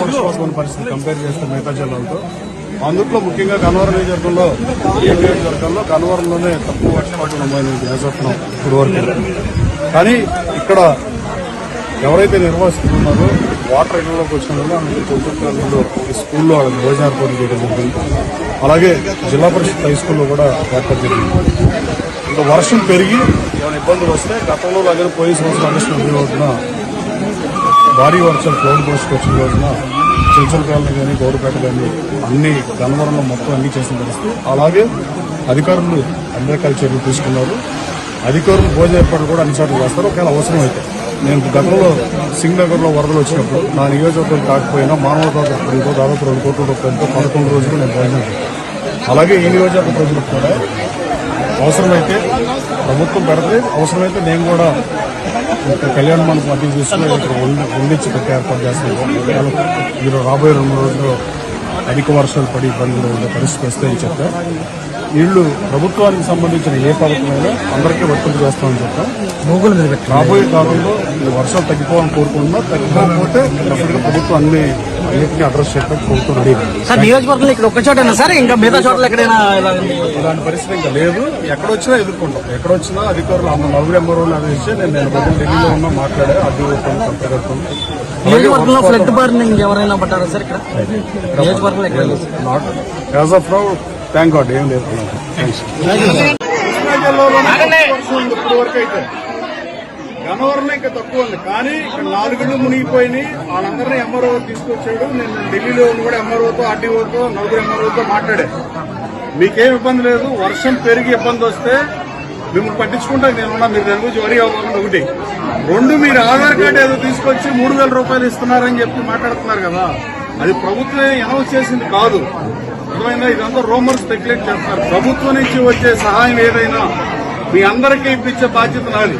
కృష్ణా పరిస్థితి కంపేర్ చేస్తే మిగతా జిల్లాలతో. అందుట్లో ముఖ్యంగా గన్నవరం నియోజకవర్గంలో ఏ నియోజకవర్గంలో గన్నవరంలోనే తక్కువ వర్షపాతం నమోదైంది నిజత్నం ఇప్పుడు వరకు కానీ ఇక్కడ ఎవరైతే నిర్వాసితులు ఉన్నారో వాటర్ ఇళ్ళలోకి వచ్చిన చదువుతున్న ఈ స్కూల్లో వాళ్ళకి భోజన ఏర్పాటు చేయడం జరిగింది. అలాగే జిల్లా పరిషత్ హై స్కూల్లో కూడా ఏర్పాటు జరిగింది. ఇంకా వర్షం పెరిగి ఏమైనా ఇబ్బందులు వస్తే గతంలో లాగానే పోయే సంవత్సరం ఆగస్టు ముప్పై రోజున భారీ వర్షాలు ఫ్లోన్ పోసుకొచ్చిన రోజున చిల్చల కాలనీ కానీ గౌడపేట కానీ అన్ని గన్నవరంలో మొత్తం అన్ని చేసిన పరిస్థితి. అలాగే అధికారులు అన్ని రకాల చర్యలు తీసుకున్నారు. అధికారులు భోజన ఏర్పాట్లు కూడా అన్ని చోట్ల చేస్తారు. ఒకవేళ అవసరం అయితే నేను గతంలో సింగనగర్లో వరదలు వచ్చినప్పుడు నా నియోజకవర్గం కాకపోయినా మానవ ఇంకో దాదాపు రెండు కోట్ల రూపాయలతో పదకొండు రోజులు నేను భోజనం అలాగే ఈ నియోజకవర్గ ప్రజలకు కూడా అవసరమైతే ప్రభుత్వం పెడితే అవసరమైతే నేను కూడా ఇక్కడ కళ్యాణ మండపం అద్దెకు తీసుకుని ఇక్కడ వండి- వండించి పెట్టే ఏర్పాటు చేస్తున్నాను ఒకవేళ మీరు రాబోయే రెండు రోజుల్లో అధిక వర్షాలు పడి ఇబ్బందులు ఉండే పరిస్థితి వస్తే అని చెప్పా. వీళ్ళు ప్రభుత్వానికి సంబంధించిన ఏ పథకమైనా అందరికీ వర్తింపు చేస్తామని చెప్పాం. గూగుల్ మీద పెట్టి రాబోయే కాలంలో ఈ వర్షాలు తగ్గిపోవాలని కోరుకుంటున్నా తగ్గిపోకపోతే ప్రభుత్వం అన్ని అన్నింటినీ అడ్రస్ చేయడానికి ప్రభుత్వం సార్ నియోజకవర్గంలో ఇక్కడ ఒక్క చోటైనా సార్? ఇంకా మిగతా చోట్ల ఎక్కడైనా? ఇలాంటి పరిస్థితి ఇంకా లేదు. ఎక్కడొచ్చినా ఎదుర్కొంటాం. ఎక్కడొచ్చినా అధికారులు అన్న నలుగురు ఎంబరోలు ఆదేశించి నేను నేను బదులు ఢిల్లీలో ఉన్నా మాట్లాడే అది నియోజకవర్గంలో ఫ్లడ్ బారినింగ్ ఎవరైనా పట్టారా సార్ ఇక్కడ? నియోజకవర్గంలో ఎక్కడ. Not as of now thank God ఏం లేదు థ్యాంక్స్ ఇప్పుడు వరకు అయితే గన్నవరంలో ఇంకా తక్కువ ఉంది. కానీ ఇక్కడ నాలుగుళ్ళు మునిగిపోయినాయి. వాళ్ళందరినీ ఎంఆర్ఓ తీసుకొచ్చాడు. నేను ఢిల్లీలో కూడా ఎంఆర్ఓతో ఆర్డీఓతో నలుగురు ఎంఆర్ఓతో మాట్లాడా మీకేం ఇబ్బంది లేదు. వర్షం పెరిగి ఇబ్బంది వస్తే మిమ్మల్ని పట్టించుకుంటా నేనున్నా మీరు దాని గురించి వరి అవ్వకుండా ఒకటి. రెండు మీరు ఆధార్ కార్డు ఏదో తీసుకొచ్చి మూడు వేల రూపాయలు ఇస్తున్నారని చెప్పి మాట్లాడుతున్నారు కదా. అది ప్రభుత్వం అనౌన్స్ చేసింది కాదు. అర్థమైందా? ఇదంతా రోమర్ స్పెక్యులేట్ చేస్తున్నారు. ప్రభుత్వం నుంచి వచ్చే సహాయం ఏదైనా మీ అందరికీ ఇప్పించే బాధ్యత నాది.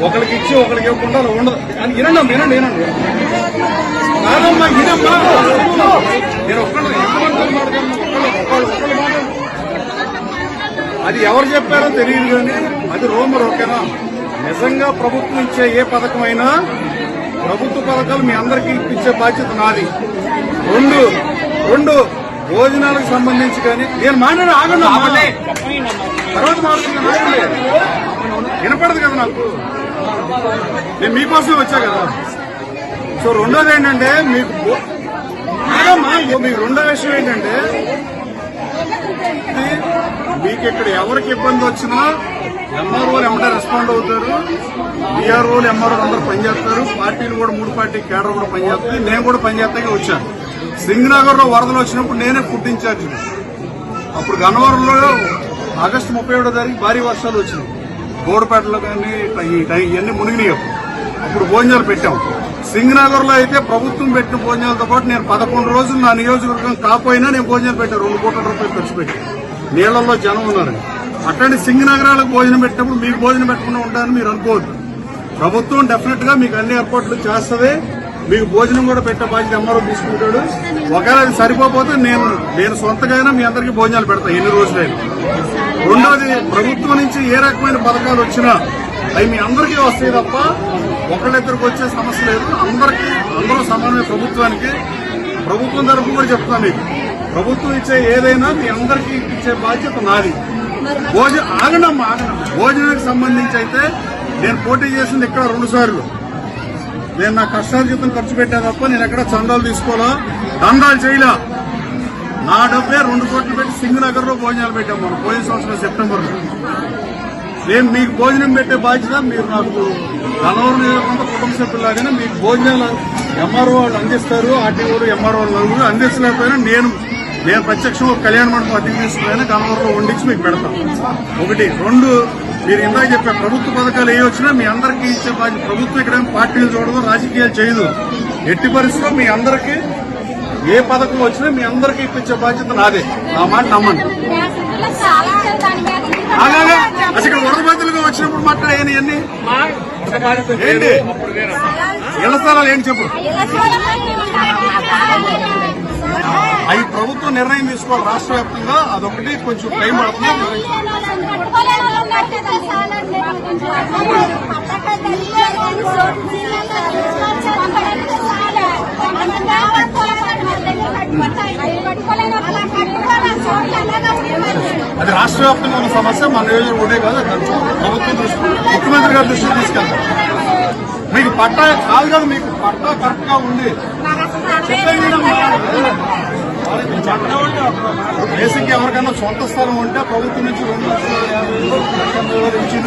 ఒకరికి ఇచ్చి ఒకరికి ఇవ్వకుండా ఉండదు. అని వినండి వినండి వినండి కాదమ్మా వినమ్మా నేను ఒక్కళ్ళు అది ఎవరు చెప్పారో తెలియదు కానీ అది రోమర్ ఓకేనా నిజంగా ప్రభుత్వం ఇచ్చే ఏ పథకమైనా ప్రభుత్వ పథకాలు మీ అందరికీ ఇప్పించే బాధ్యత నాది. రెండు రెండు భోజనాలకు సంబంధించి కానీ నేను మాట్లాడి ఆగండి. తర్వాత మాట్లాడుతున్నా ఆగండి. వినపడదు కదా నాకు. నేను మీకోసమే వచ్చా కదా? సో రెండోది ఏంటంటే మీకు మీకు రెండో విషయం ఏంటంటే మీకు ఇక్కడ ఎవరికి ఇబ్బంది వచ్చినా ఎంఆర్ఓలు ఎమ్మటే రెస్పాండ్ అవుతారు బీఆర్ఓలు ఎంఆర్ఓలు అందరూ పనిచేస్తారు పార్టీలు కూడా మూడు పార్టీ కేడర్ కూడా పనిచేస్తుంది నేను కూడా పనిచేస్తాగా వచ్చాను సింగనగర్లో వరదలు వచ్చినప్పుడు నేనే ఫుడ్ ఇన్ఛార్జ్ అప్పుడు గన్నవరంలో ఆగస్టు ముప్పై ఏడో తారీఖు భారీ వర్షాలు వచ్చినాయి. గోడపేటలో కానీ ఇట్లా ఈ టై- ఇవన్నీ మునిగినాయి అప్పుడు. భోజనాలు పెట్టాం. సింగనగర్లో అయితే ప్రభుత్వం పెట్టిన భోజనాలతో పాటు నేను పదకొండు రోజులు నా నియోజకవర్గం కాకపోయినా నేను భోజనాలు పెట్టాను రెండు కోట్ల రూపాయలు ఖర్చు పెట్టి. నీళ్ళలో జనం ఉన్నారు. అట్లాంటి సింగనగరాలకు భోజనం పెట్టినప్పుడు మీకు భోజనం పెట్టకుండా ఉంటారని మీరు అనుకోవద్దు. ప్రభుత్వం డెఫినెట్గా మీకు అన్ని ఏర్పాట్లు చేస్తుంది. మీకు భోజనం కూడా పెట్టే బాధ్యత ఎంఆర్ఓ తీసుకుంటాడు. ఒకవేళ అది సరిపోతే నేను నేను సొంతగా మీ అందరికీ భోజనాలు పెడతాను ఎన్ని రోజులైనా. రెండోది ప్రభుత్వం నుంచి ఏ రకమైన పథకాలు వచ్చినా అవి మీ అందరికీ వస్తాయి తప్ప ఒకళ్ళిద్దరికి వచ్చే సమస్య లేదు. అందరికీ అందరూ సమానమే ప్రభుత్వానికి. ప్రభుత్వం తరఫు కూడా చెప్తాను మీకు. ప్రభుత్వం ఇచ్చే ఏదైనా మీ అందరికీ ఇచ్చే బాధ్యత నాది. భోజనం ఆగనమ్మా ఆగనమ్మా. భోజనానికి సంబంధించి అయితే నేను పోటీ చేసింది ఇక్కడ రెండు సార్లు. నేను నా కష్టార్జితం ఖర్చు పెట్టా తప్ప నేను ఎక్కడ చందాలు తీసుకోవాలా? దందాలు చేయలా. నా డబ్బే రెండు కోట్లు పెట్టి సింగనగర్లో భోజనాలు పెట్టాం మనం పోయిన సంవత్సరం సెప్టెంబర్లో నేను మీకు భోజనం పెట్టే బాధ్యత మీరు నాకు గనవరం నియోజకవర్గ కుటుంబ సభ్యులాగానే మీకు భోజనాలు ఎంఆర్ఓ వాళ్ళు అందిస్తారు ఆర్టీఓలు ఎంఆర్ఓ నలుగురు అందించలేకపోయినా నేను నేను ప్రత్యక్షం ఒక కళ్యాణ మండపం అద్దెకి తీసుకుని గన్నవరంలో వండించి మీకు పెడతాం. ఒకటి. రెండు మీరు ఇందాక చెప్పే ప్రభుత్వ పథకాలు ఏ వచ్చినా మీ అందరికీ ఇచ్చే బాధ్యత. ప్రభుత్వం ఇక్కడ పార్టీలు చూడదు రాజకీయాలు చేయదు. ఎట్టి పరిస్థితుల్లో మీ అందరికీ ఏ పథకం వచ్చినా మీ అందరికీ ఇప్పించే బాధ్యత నాదే. నా మాట నమ్మండి. అలాగే అసలు ఇక్కడ వరద బాధ్యులుగా వచ్చినప్పుడు మాట్లాడే అన్ని ఏంటి? ఇళ్ళ స్థలాలు ఏంటి చెప్పు? అవి ప్రభుత్వం నిర్ణయం తీసుకోవాలి రాష్ట్ర వ్యాప్తంగా. అదొకటి. కొంచెం టైం అది రాష్ట్ర వ్యాప్తంగా ఉన్న సమస్య. మన నియోజకవర్గం కాదు ప్రభుత్వం దృష్టి ముఖ్యమంత్రి గారి దృష్టికి తీసుకెళ్తారు మీకు పట్టా కాదు కాదు మీకు పట్టా కరెక్ట్గా ఉంది. చెప్పండి వినమ్మా. ఎవరికైనా సొంత స్థలం ఉంటే ప్రభుత్వం నుంచి రెండు లక్షల యాభై ఇల్లు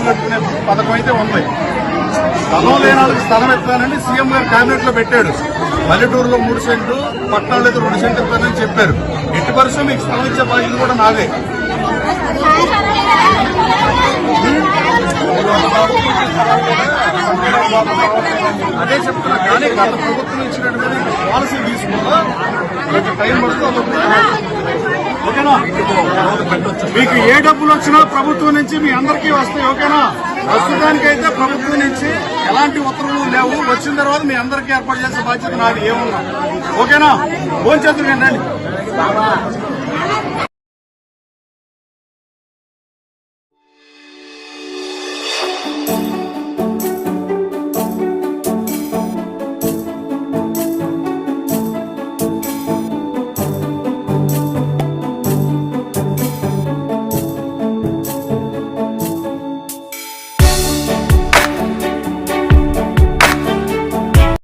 కట్టుకునే పథకం అయితే ఉంది స్థలం లేని వాళ్ళకి స్థలం ఎత్తానని సీఎం గారు క్యాబినెట్లో పెట్టాడు. పల్లెటూరులో మూడు సెంట్లు పట్టణాలు అయితే రెండు సెంట్లు ఎత్తానని చెప్పారు. ఎట్టి పరిస్థితుల్లో మీకు స్థలం ఇచ్చే బాధ్యత కూడా నాదే. అదే చెప్తున్నా కానీ గత ప్రభుత్వం ఇచ్చినటువంటి పాలసీ తీసుకున్నా టైం పడుతుంది? ఓకేనా? మీకు ఏ డబ్బులు వచ్చినా ప్రభుత్వం నుంచి మీ అందరికీ వస్తాయి ఓకేనా? ప్రస్తుతానికైతే ప్రభుత్వం నుంచి ఎలాంటి ఉత్తర్వులు లేవు. వచ్చిన తర్వాత మీ అందరికీ ఏర్పాటు చేసే బాధ్యత నాది ఏమున్నా ఓకేనా? భోజనం చేద్దరు రండి